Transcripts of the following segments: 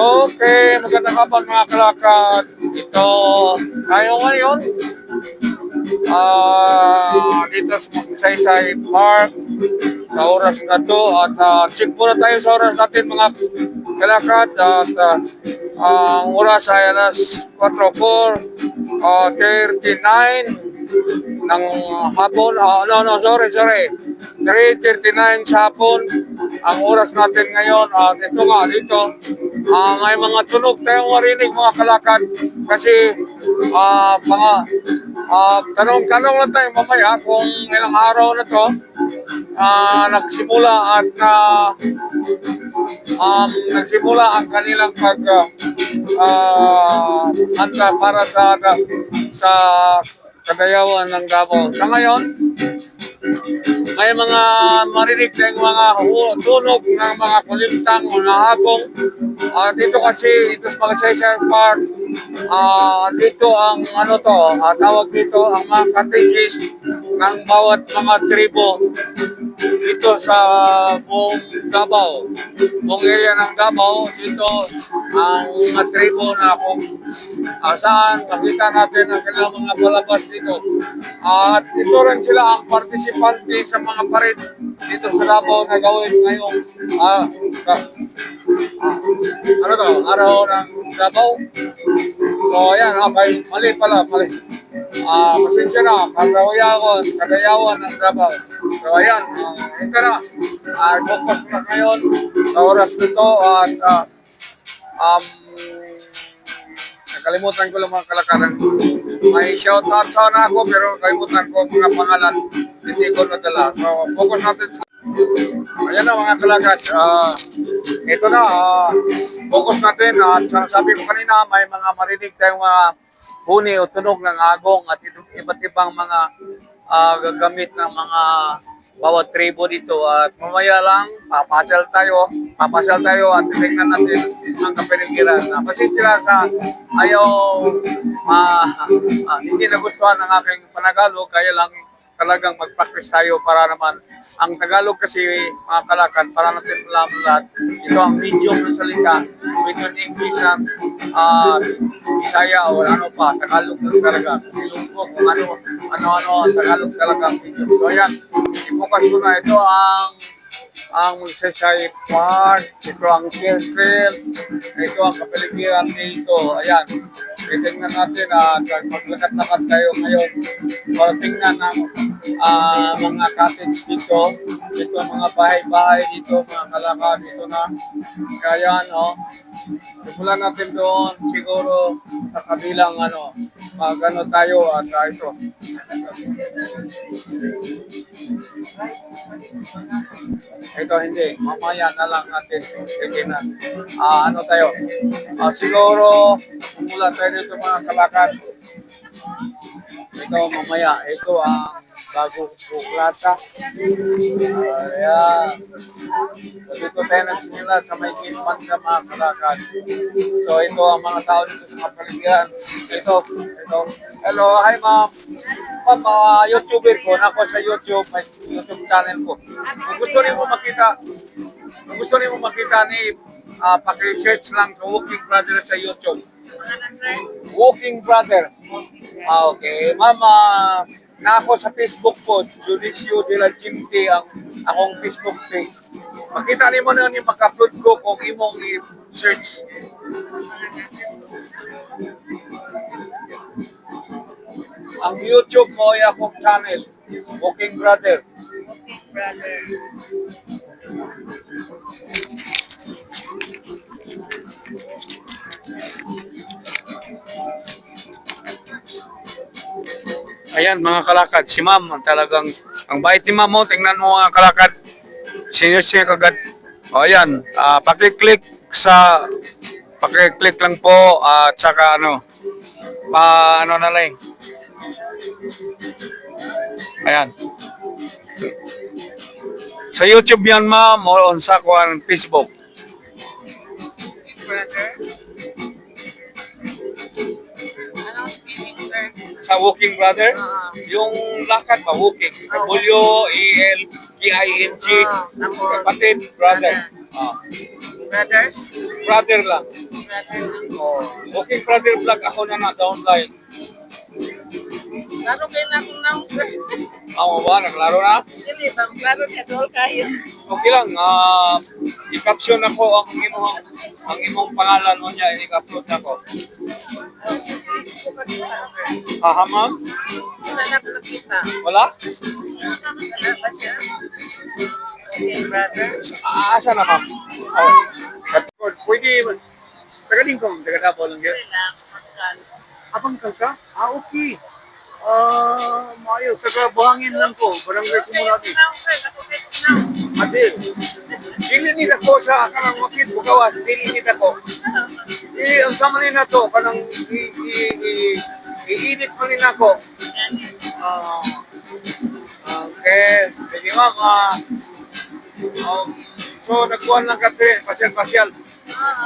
Okay, magandang hapon mga kalakad. Ito, tayo ngayon. Ah, dito sa Magsaysay Park sa oras na to at ah, check muna tayo sa oras natin mga kalakad at ah, ang oras ay alas 4.4 ah, 39 ng hapon. Ah, no, no, sorry, sorry. 3.39 sa hapon ang oras natin ngayon. At ito nga, dito, ah, may mga tunog tayong marinig mga kalakad kasi ah, mga ah, tanong-tanong lang tayo mamaya kung ilang araw na to ah, nagsimula at ah, um, nagsimula ang kanilang pag ah, handa para sa sa kadayawan ng Davao. Sa ngayon, may mga marinig tayong mga tunog ng mga kulintang o nahagong. Ah, dito kasi, dito sa Magasaysay Park, ah, dito ang ano to, ah, tawag dito ang mga cottages ng bawat mga tribo dito sa buong Davao. Buong area ng Davao, dito ang mga tribo na kung ah, saan makita natin ang kanilang mga palabas dito. At ito rin sila ang partisipante sa mga parit dito sa Davao na gawin ngayong ka- ah, ano to, araw ng Davao. So ayan, okay, mali pala, mali. Ah, pasensya na, kagayawan, kagayawan ng Davao. So ayan, ito na. Ah, focus na ngayon sa oras nito at ah, um, nakalimutan ko lang mga kalakaran. May shout out sana ako pero nakalimutan ko mga pangalan. Hindi ko nadala. So focus natin sa Ayan na mga kalakad. Ah, ito na. ah, focus natin. At sa sabi ko kanina, may mga marinig tayong mga huni o tunog ng agong at iba't ibang mga ah, gagamit ng mga bawat tribo dito. At mamaya lang papasyal tayo. Papasyal tayo at tingnan natin ang kapaligiran. Na pasensya sa ayaw ah, ah, hindi nagustuhan ng aking panagalog kaya lang talagang mag-practice tayo para naman ang Tagalog kasi mga kalakad para natin alam lahat. Ito ang medium ng salita between English and uh, Bisaya o ano pa Tagalog lang talaga. Ilonggo kung ano ano-ano ang Tagalog talaga medium. So ayan i-focus ko na ito ang ang Magsaysay Park, ito ang circle, ito ang kapaligiran dito. Ayan, titingnan natin at maglakad-lakad tayo ngayon para tingnan ang ah, mga cottage dito. Ito ang mga bahay-bahay dito, mga kalakad dito na. Kaya ano, simulan natin doon siguro sa kabilang ano, magano tayo at ah, ito. Ito hindi, mamaya na lang natin titingnan. Ah, ano tayo? Ah, siguro, mula tayo dito mga kalakad. Ito mamaya, ito ang bagong buklata. Ayan. So, dito tayo nagsimula sa may kilpan sa mga kalakad. So ito ang mga tao dito sa kapaligiran. Ito, ito. Hello, hi ma'am. Ah, YouTuber ko. Nako sa YouTube, may YouTube channel ko. Kung gusto niyo mo makita, kung gusto niyo mo makita ni ah, paki-search lang sa Walking Brother sa YouTube. Walking Brother. Ah, okay. Mama, na ako sa Facebook ko, Judicio de la Cinte, ang akong Facebook page. Makita ni mo na yung mag-upload ko kung imong i-search. Ang YouTube mo ay akong channel, Walking Brother. brother. Ayan mga kalakad, si ma'am ang talagang ang bait ni ma'am mo, tingnan mo mga kalakad. Senior siya kagad. O ayan, ah, paki-click sa paki-click lang po at saka ano pa ano na lang. Ayan. Sa YouTube yan ma'am o on sa kuan Facebook. brother. Anong spelling, sir? Sa Walking Brother, Ah. yung lakad pa Walking. W-E-L-K-I-N-G. Ah, tapos, Kapatid, brother. Ah. Brothers? brother lang. brother. Oh, Walking Brother Vlog ako na na downline. Laro kayo na akong sir. Amo ba? Naglaro na? Dili, bang laro niya, dool kayo. Okay lang. ah i-caption ako ang imong ang imong pangalan mo niya. I-upload na ko. Oh. Haha, ma'am? Wala na ako nakita. Wala? Wala ba siya? Okay, brother. Ah, asa na, ma'am? Oh. Kat- Pwede, tagaling ko, taga Davao lang yun. Relax, magkal. Abang ka? Ah, okay. Ah, maayos. Taga buhangin lang ko. Barangay naong. Ate, dili nila ko sa kanang wakit bugawas, dili nila ko. I, ang sama nila to, kanang i, i, i, i-edit mo nila ko. Ah, okay, sige ma'am, ah, um, so nagkuhan lang ka tre, pasyal-pasyal.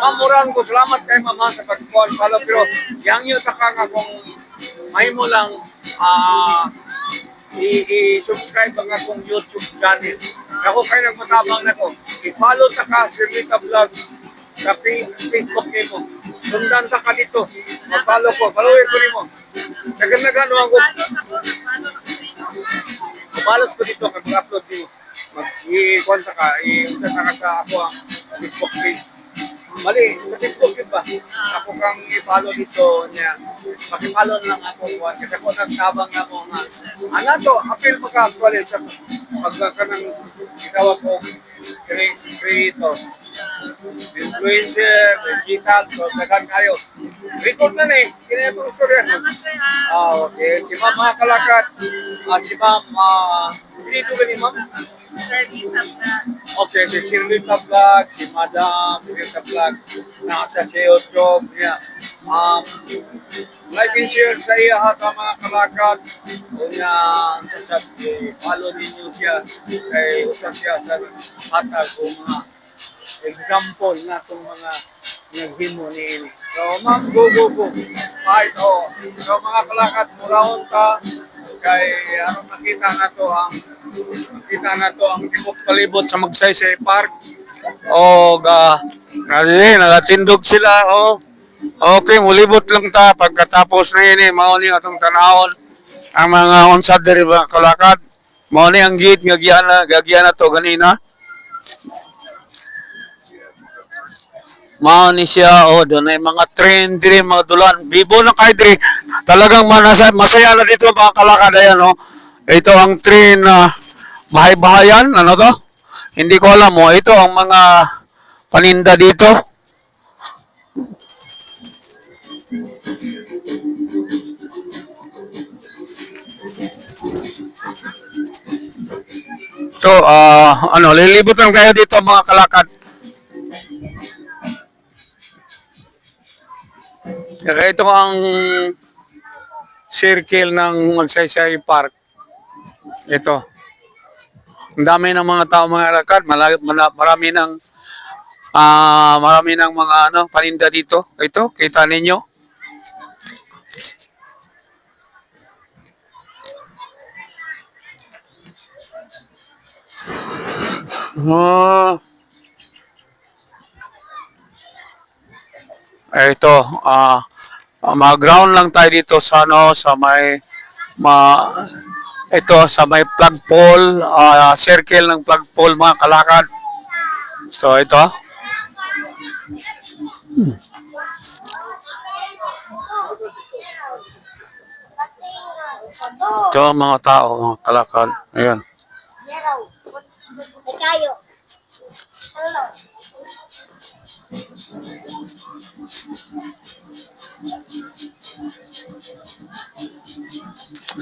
Ma'am, murahan ko, salamat kay mama sa pagkuhan, palo, pero yang yun taka nga kung may mo lang, ah, i- i-subscribe ang akong YouTube channel. Ako kayo nagmatabang na ko. I-follow ta ka, Sir Rita Vlog, sa fa- Facebook nimo. Sundan ta ka dito. Mag-follow ko. Follow ko nimo. Nagan-nagan sa inyo? Mabalas ko dito kag upload nimo. Mag-i-kuhan ta ka. I-unta ta ka sa ako ang Facebook page. Mali, sa Facebook yun ba? Ako kang i-follow dito niya. Paki-follow lang ako ko. Kasi ako nagtabang na mo nga. Ano to? Appeal mo ka actually sa pagka ng ikaw ako cre- creator. Influencer, digital, so nagan kayo. Record na na eh. Kaya itong story. Ah, okay. Si Ma'am kalakat. Ah, si Ma'am, ah, dito ka ni Ma'am? Litap na. Okay, si Shirlita Vlog, si Madam, Shirlita Vlog, nasa sa YouTube niya. Um, like and share sa iya ha ka mga kalakat. O niya, sa sa follow ninyo siya. Kay usa siya sa hatag o mga example na itong mga naghimo ni ini. So, ma'am, go, go, go. Right, oh. So, mga kalakat, murahon ka. Kay, ano nakita na to ang nakita na to ang tibok palibot sa Magsaysay Park. O, ga, nalili, nagatindog sila, oh. Okay, mulibot lang ta pagkatapos na ini, mao ni atong tanahon ang mga unsad diri mga kalakad. Mao ni ang gate nga giyan na, gagiyan na to ganina. Mao ni siya, oh, doon ay mga train diri, mga dulan. Bibo na kay diri. Talagang manasa, masaya na dito mga kalakad, ayan, oh. Ito ang train na bahay-bahayan, ano to? Hindi ko alam, oh. Ito ang mga paninda dito. So, ah, ano, lilibot lang tayo dito mga kalakad. Kaya ito ang circle ng Magsaysay Park. Ito. Ang dami ng mga tao mga mala- marami ng ah marami ng mga ano paninda dito. Ito, kita ninyo. Eh, ito, ah mag-ground lang tayo dito sa ano, sa may ma ito sa may flagpole, ah circle ng flagpole mga kalakad. So ito. Hmm. Ito mga tao, mga kalakad. Ayan.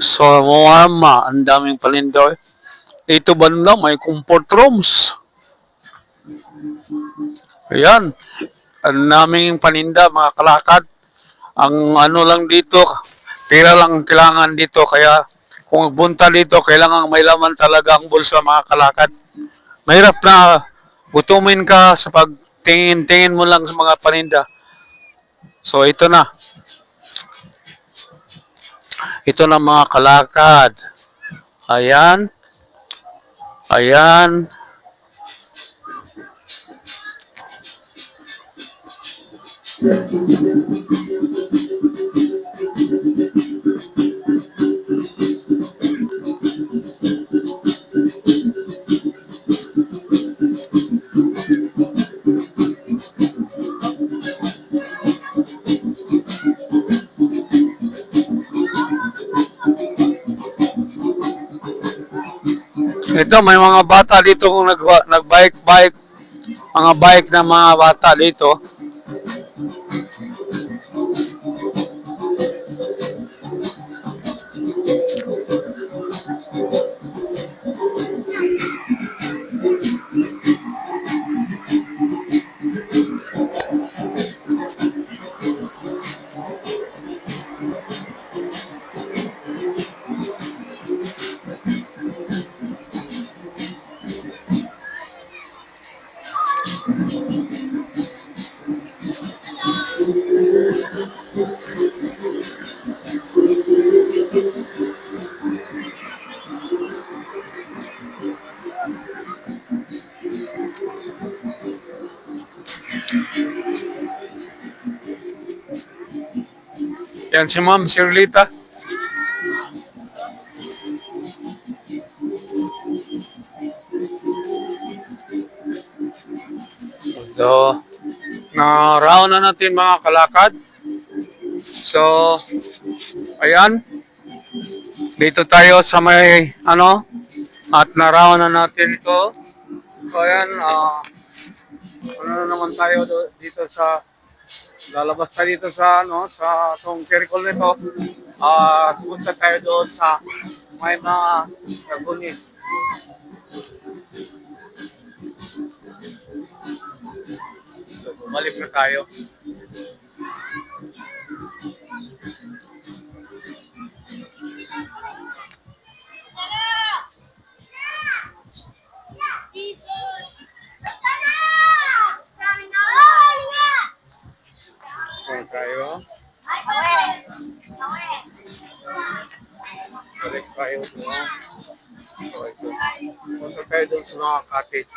So, mama, ang daming palindoy. Dito ba lang, may comfort rooms. Ayan. Ang daming paninda, mga kalakad. Ang ano lang dito, tira lang ang kailangan dito. Kaya, kung punta dito, kailangan may laman talaga ang bulsa, mga kalakad. Mahirap na gutumin ka sa pagtingin-tingin mo lang sa mga paninda. So, ito na. Ito na mga kalakad. Ayan. Ayan. Ito, may mga bata dito kung nag, nag-bike-bike. Mga bike na mga bata dito. Yan si Ma'am Shirlita. So, na round na natin mga kalakad. So, ayan. Dito tayo sa may, ano, at na-round na natin ito. So, ayan, ah, ano na naman tayo dito sa lalabas tayo dito sa ano sa tong circle nito at punta tayo doon sa may mga kagunis so bumalik na tayo! Punta tayo. Balik tayo. Punta tayo sa mga cottage